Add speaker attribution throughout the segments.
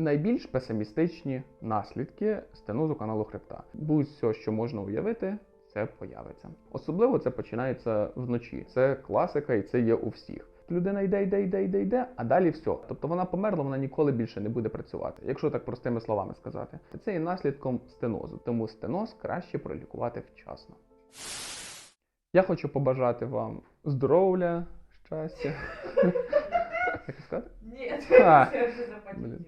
Speaker 1: Найбільш песимістичні наслідки стенозу каналу хребта. Будь-що, що можна уявити, це появиться. Особливо це починається вночі. Це класика, і це є у всіх. Людина йде, йде, йде, йде, йде, а далі все. Тобто вона померла, вона ніколи більше не буде працювати, якщо так простими словами сказати. Це є наслідком стенозу, тому стеноз краще пролікувати вчасно. Я хочу побажати вам здоров'я, щастя. Як сказати? А,
Speaker 2: я вже
Speaker 1: блін.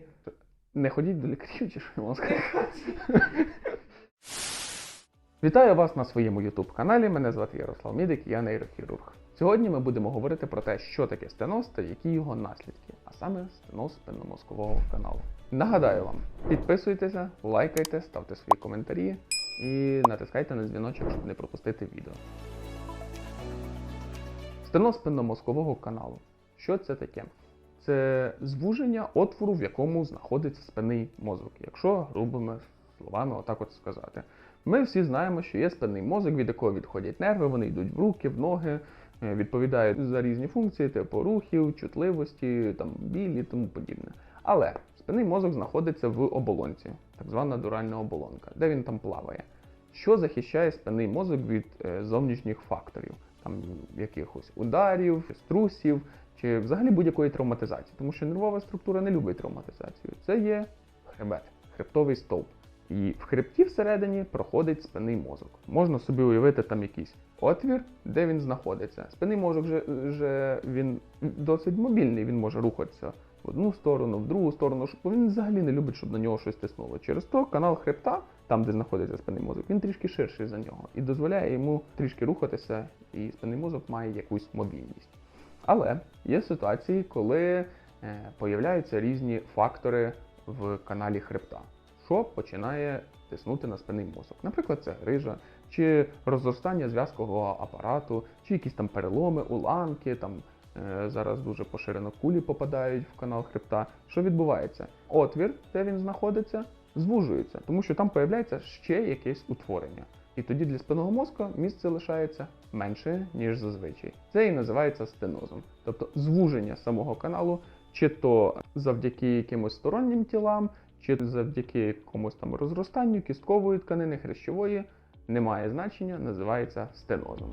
Speaker 1: Не ходіть до лікарів, чи що я вам сказати? Вітаю вас на своєму YouTube каналі. Мене звати Ярослав Мідик, я нейрохірург. Сьогодні ми будемо говорити про те, що таке стеноз та які його наслідки, а саме стеноз спинномозкового каналу. Нагадаю вам, підписуйтеся, лайкайте, ставте свої коментарі і натискайте на дзвіночок, щоб не пропустити відео. Стеноз спинномозкового каналу. Що це таке? Це звуження отвору, в якому знаходиться спинний мозок, якщо грубими словами отак от сказати. Ми всі знаємо, що є спинний мозок, від якого відходять нерви, вони йдуть в руки, в ноги, е, відповідають за різні функції, типу рухів, чутливості, там, біль і тому подібне. Але спинний мозок знаходиться в оболонці, так звана дуральна оболонка, де він там плаває. Що захищає спинний мозок від е, зовнішніх факторів, там якихось ударів, струсів чи взагалі будь-якої травматизації, тому що нервова структура не любить травматизацію. Це є хребет, хребтовий стовп. І в хребті всередині проходить спинний мозок. Можна собі уявити там якийсь отвір, де він знаходиться. Спинний мозок же, же він досить мобільний, він може рухатися в одну сторону, в другу сторону, бо він взагалі не любить, щоб на нього щось тиснуло. Через то канал хребта, там де знаходиться спинний мозок, він трішки ширший за нього і дозволяє йому трішки рухатися, і спинний мозок має якусь мобільність. Але є ситуації, коли е, появляються різні фактори в каналі хребта, що починає тиснути на спинний мозок. Наприклад, це грижа, чи розростання зв'язкового апарату, чи якісь там переломи, уламки, там е, зараз дуже поширено кулі попадають в канал хребта. Що відбувається? Отвір, де він знаходиться, звужується, тому що там появляється ще якесь утворення. І тоді для спинного мозку місце лишається менше, ніж зазвичай. Це і називається стенозом, тобто звуження самого каналу, чи то завдяки якимось стороннім тілам, чи завдяки якомусь там розростанню кісткової тканини, хрящової, не має значення, називається стенозом.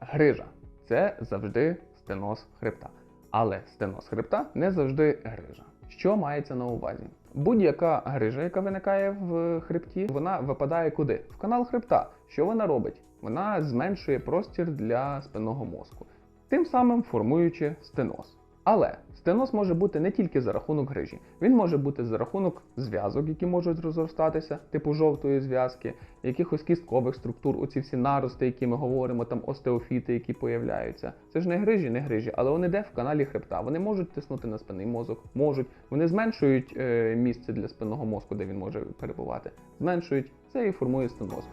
Speaker 1: Грижа це завжди стеноз хребта. Але стеноз хребта не завжди грижа. Що мається на увазі? Будь-яка грижа, яка виникає в хребті, вона випадає куди? В канал хребта. Що вона робить? Вона зменшує простір для спинного мозку, тим самим формуючи стеноз. Але стеноз може бути не тільки за рахунок грижі, він може бути за рахунок зв'язок, які можуть розростатися, типу жовтої зв'язки, якихось кісткових структур, оці всі нарости, які ми говоримо, там остеофіти, які появляються. Це ж не грижі, не грижі, але вони де в каналі хребта. Вони можуть тиснути на спинний мозок, можуть. Вони зменшують е, місце для спинного мозку, де він може перебувати. Зменшують це і формує стеноз.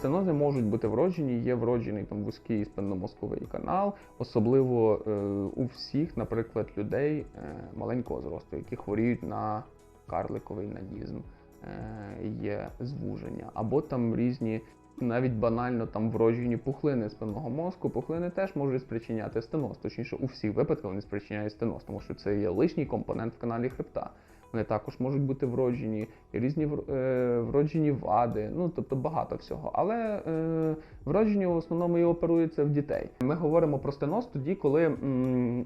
Speaker 1: Стенози можуть бути вроджені, є вроджений там вузький спинномозковий канал, особливо е, у всіх, наприклад, людей е, маленького зросту, які хворіють на карликовий надізм, е, є звуження, або там різні. Навіть банально там вроджені пухлини спинного мозку, пухлини теж можуть спричиняти стеноз. Точніше, у всіх випадках вони спричиняють стеноз, тому що це є лишній компонент в каналі хребта. Вони також можуть бути вроджені, різні е, вроджені вади, ну тобто багато всього. Але е, вроджені в основному і оперуються в дітей. Ми говоримо про стеноз тоді, коли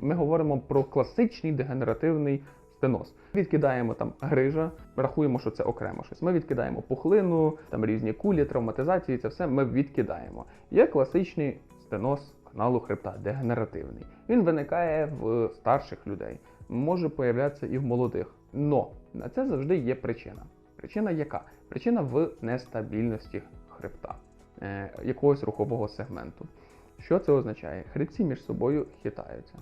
Speaker 1: ми говоримо про класичний дегенеративний стеноз. Відкидаємо там грижа, рахуємо, що це окремо щось. Ми відкидаємо пухлину, там різні кулі, травматизації, це все ми відкидаємо. Є класичний стеноз каналу хребта, дегенеративний. Він виникає в старших людей, може появлятися і в молодих. Но на це завжди є причина. Причина яка? Причина в нестабільності хребта, е, якогось рухового сегменту. Що це означає? Хребці між собою хитаються.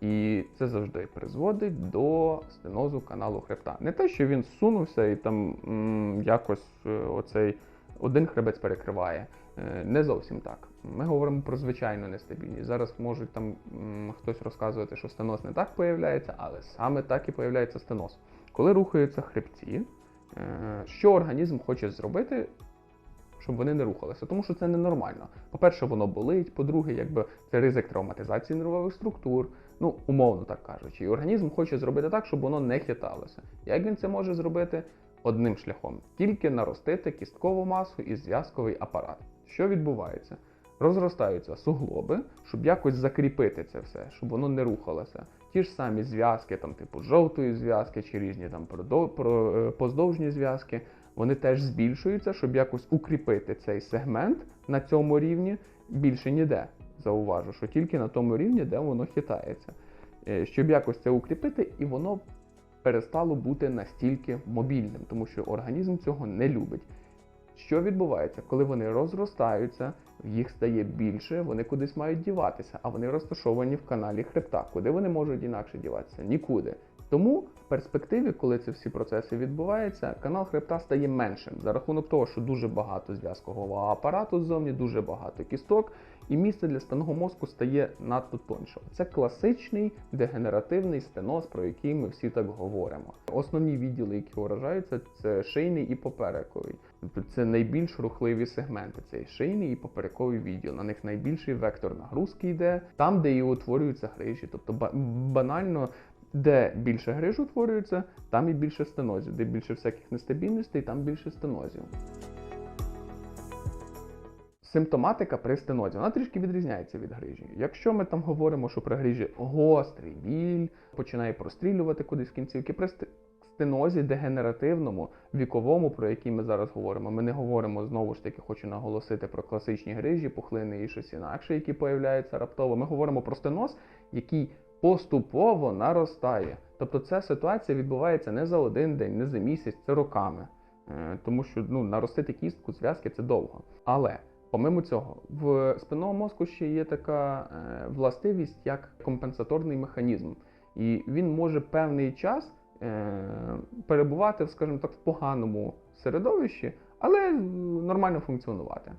Speaker 1: І це завжди призводить до стенозу каналу хребта. Не те, що він зсунувся і там м, якось е, оцей один хребець перекриває. Е, Не зовсім так. Ми говоримо про звичайну нестабільність. Зараз можуть там м, хтось розказувати, що стеноз не так появляється, але саме так і появляється стеноз. Коли рухаються хребці, е, що організм хоче зробити, щоб вони не рухалися, тому що це ненормально. По-перше, воно болить, по-друге, якби це ризик травматизації нервових структур, ну умовно так кажучи. І організм хоче зробити так, щоб воно не хиталося. Як він це може зробити? Одним шляхом тільки наростити кісткову масу і зв'язковий апарат. Що відбувається? Розростаються суглоби, щоб якось закріпити це все, щоб воно не рухалося. Ті ж самі зв'язки, там, типу жовтої зв'язки чи різні там е, поздовжні зв'язки, вони теж збільшуються, щоб якось укріпити цей сегмент на цьому рівні більше ніде. Зауважу, що тільки на тому рівні, де воно хитається. Е, Щоб якось це укріпити, і воно перестало бути настільки мобільним, тому що організм цього не любить. Що відбувається, коли вони розростаються, їх стає більше, вони кудись мають діватися, а вони розташовані в каналі хребта. Куди вони можуть інакше діватися? Нікуди. Тому в перспективі, коли ці всі процеси відбуваються, канал хребта стає меншим за рахунок того, що дуже багато зв'язкового апарату ззовні, дуже багато кісток, і місце для спинного мозку стає надто тоншим. Це класичний дегенеративний стеноз, про який ми всі так говоримо. Основні відділи, які вражаються, це шийний і поперековий. Це найбільш рухливі сегменти. Це і шийний і поперековий відділ. На них найбільший вектор нагрузки йде там, де і утворюються грижі. Тобто ба- банально. Де більше гриж утворюється, там і більше стенозів. Де більше всяких нестабільностей, там більше стенозів. Симптоматика при стенозі вона трішки відрізняється від грижі. Якщо ми там говоримо, що при грижі гострий біль починає прострілювати кудись кінцівки, при стенозі дегенеративному, віковому, про який ми зараз говоримо, ми не говоримо знову ж таки, хочу наголосити про класичні грижі, пухлини і щось інакше, які появляються раптово. Ми говоримо про стеноз, який поступово наростає. Тобто ця ситуація відбувається не за один день, не за місяць, це роками. Е, Тому що ну, наростити кістку, зв'язки це довго. Але помимо цього, в спинного мозку ще є така е, властивість, як компенсаторний механізм. І він може певний час е, перебувати, скажімо так, в поганому середовищі, але нормально функціонувати.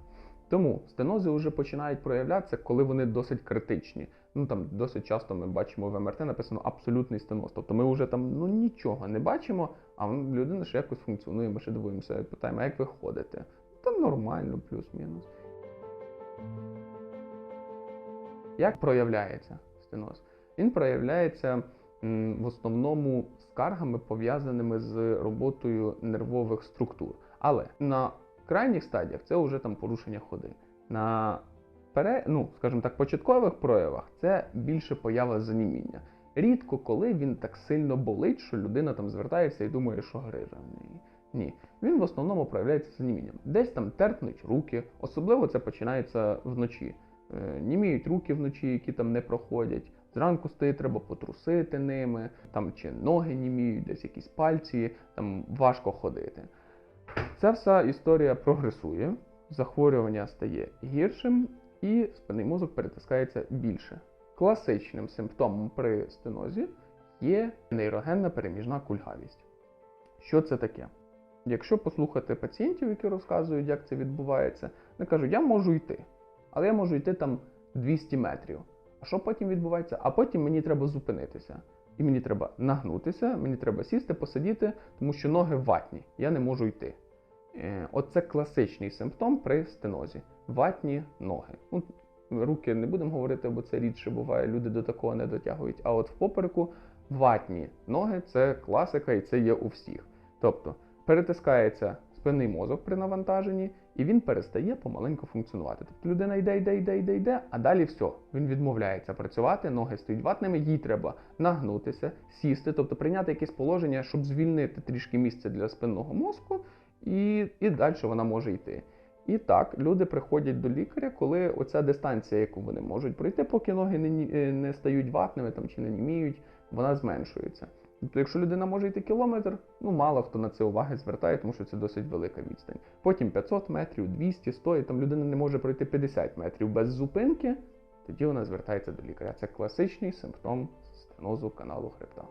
Speaker 1: Тому стенози вже починають проявлятися, коли вони досить критичні. Ну там досить часто ми бачимо в МРТ написано абсолютний стеноз. Тобто ми вже там ну нічого не бачимо, а людина ще якось функціонує. Ми ще дивуємося, питаємо, як ви ходите? Та нормально, плюс-мінус. Як проявляється стеноз? Він проявляється в основному скаргами, пов'язаними з роботою нервових структур. Але на крайніх стадіях це вже там порушення ходи. На пере, ну, скажімо так, початкових проявах це більше поява заніміння. Рідко коли він так сильно болить, що людина там звертається і думає, що грижа в неї. Ні, він в основному проявляється занімінням. Десь там терпнуть руки, особливо це починається вночі. Е, Німіють руки вночі, які там не проходять. Зранку стоїть, треба потрусити ними, там чи ноги німіють, десь якісь пальці, там важко ходити. Ця вся історія прогресує, захворювання стає гіршим і спинний мозок перетискається більше. Класичним симптомом при стенозі є нейрогенна переміжна кульгавість. Що це таке? Якщо послухати пацієнтів, які розказують, як це відбувається, вони кажуть, я можу йти, але я можу йти там 200 метрів. А що потім відбувається? А потім мені треба зупинитися. І мені треба нагнутися, мені треба сісти, посидіти, тому що ноги ватні, я не можу йти. Е, Оце класичний симптом при стенозі. Ватні ноги. Ну, руки не будемо говорити, бо це рідше буває, люди до такого не дотягують. А от в попереку ватні ноги це класика і це є у всіх. Тобто перетискається спинний мозок при навантаженні, і він перестає помаленьку функціонувати. Тобто людина йде, йде, йде, йде, йде, а далі все. Він відмовляється працювати, ноги стають ватними, їй треба нагнутися, сісти, тобто прийняти якесь положення, щоб звільнити трішки місця для спинного мозку, і, і далі вона може йти. І так, люди приходять до лікаря, коли оця дистанція, яку вони можуть пройти, поки ноги не, е, не стають ватними там, чи не німіють, вона зменшується. Тобто, якщо людина може йти кілометр, ну мало хто на це уваги звертає, тому що це досить велика відстань. Потім 500 метрів, 200, 100, і там людина не може пройти 50 метрів без зупинки, тоді вона звертається до лікаря. Це класичний симптом стенозу каналу хребта.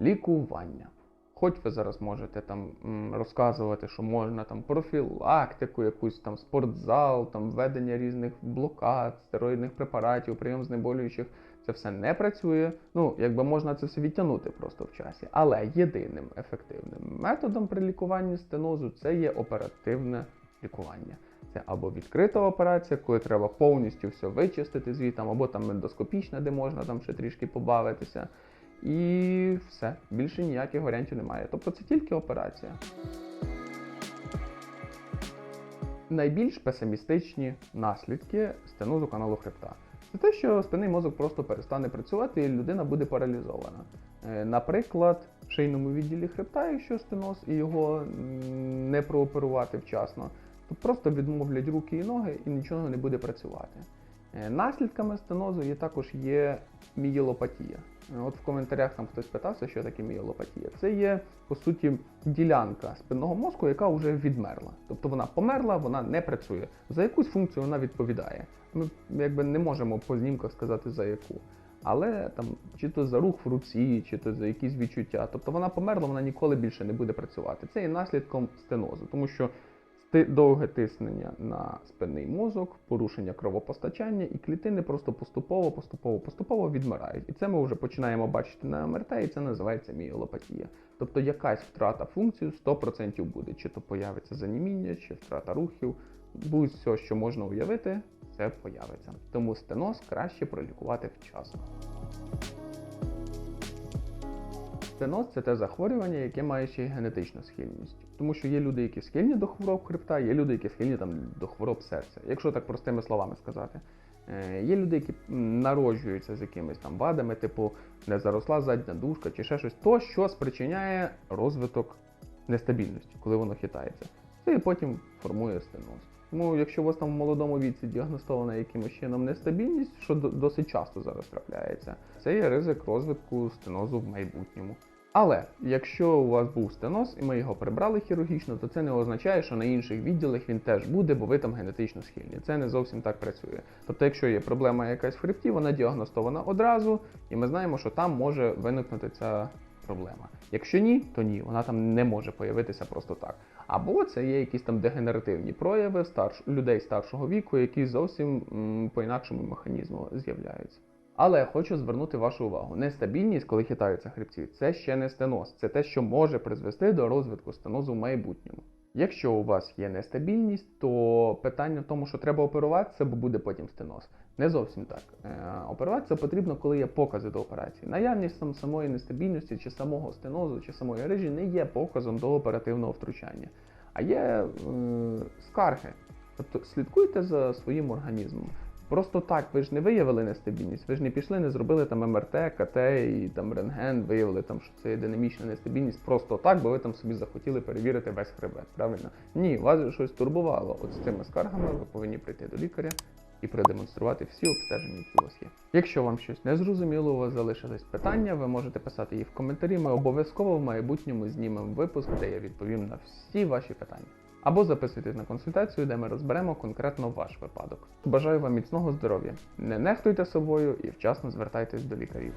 Speaker 1: Лікування. Хоч ви зараз можете там розказувати, що можна там профілактику, якусь там спортзал, там введення різних блокад, стероїдних препаратів, прийом знеболюючих, це все не працює. Ну, якби можна це все відтягнути просто в часі. Але єдиним ефективним методом при лікуванні стенозу це є оперативне лікування. Це або відкрита операція, коли треба повністю все вичистити звітом, або там ендоскопічна, де можна там ще трішки побавитися. І все, більше ніяких варіантів немає. Тобто це тільки операція. Найбільш песимістичні наслідки стенозу каналу хребта. Це те, що спинний мозок просто перестане працювати і людина буде паралізована. Е, Наприклад, в шийному відділі хребта, якщо стеноз і його не прооперувати вчасно, то просто відмовлять руки і ноги і нічого не буде працювати. Е, Наслідками стенозу є також є мієлопатія. От в коментарях там хтось питався, що таке мієлопатія. Це є, по суті, ділянка спинного мозку, яка вже відмерла. Тобто вона померла, вона не працює. За якусь функцію вона відповідає. Ми якби не можемо по знімках сказати за яку. Але там чи то за рух в руці, чи то за якісь відчуття. Тобто вона померла, вона ніколи більше не буде працювати. Це є наслідком стенозу, тому що довге тиснення на спинний мозок, порушення кровопостачання, і клітини просто поступово, поступово, поступово відмирають. І це ми вже починаємо бачити на МРТ, і це називається мієлопатія. Тобто якась втрата функції 100% буде, чи то появиться заніміння, чи втрата рухів. Будь-що, що можна уявити, це появиться. Тому стеноз краще пролікувати вчасно. Стеноз це те захворювання, яке має ще й генетичну схильність. Тому що є люди, які схильні до хвороб хребта, є люди, які схильні там, до хвороб серця. Якщо так простими словами сказати. Е, Є люди, які народжуються з якимись там вадами, типу не заросла задня дужка чи ще щось, то що спричиняє розвиток нестабільності, коли воно хитається. Це і потім формує стеноз. Тому, якщо у вас там в молодому віці діагностована якимось чином нестабільність, що досить часто зараз трапляється, це є ризик розвитку стенозу в майбутньому. Але якщо у вас був стеноз і ми його прибрали хірургічно, то це не означає, що на інших відділах він теж буде, бо ви там генетично схильні. Це не зовсім так працює. Тобто, якщо є проблема якась в хребті, вона діагностована одразу, і ми знаємо, що там може виникнути ця проблема. Якщо ні, то ні, вона там не може появитися просто так. Або це є якісь там дегенеративні прояви старш... людей старшого віку, які зовсім м, по інакшому механізму з'являються. Але хочу звернути вашу увагу: нестабільність, коли хитаються хребці, це ще не стеноз, це те, що може призвести до розвитку стенозу в майбутньому. Якщо у вас є нестабільність, то питання в тому, що треба оперуватися, бо буде потім стеноз. Не зовсім так. Е, оперуватися потрібно, коли є покази до операції. Наявність сам самої нестабільності, чи самого стенозу, чи самої рижі не є показом до оперативного втручання, а є е, скарги. Тобто слідкуйте за своїм організмом. Просто так ви ж не виявили нестабільність, ви ж не пішли, не зробили там МРТ, КТ і там рентген, виявили там, що це є динамічна нестабільність просто так, бо ви там собі захотіли перевірити весь хребет. Правильно? Ні, вас щось турбувало. От з цими скаргами ви повинні прийти до лікаря і продемонструвати всі обстеження, які у вас є. Якщо вам щось не зрозуміло, у вас залишились питання, ви можете писати їх в коментарі. Ми обов'язково в майбутньому знімемо випуск, де я відповім на всі ваші питання. Або записуйтесь на консультацію, де ми розберемо конкретно ваш випадок. Бажаю вам міцного здоров'я, не нехтуйте собою і вчасно звертайтесь до лікарів.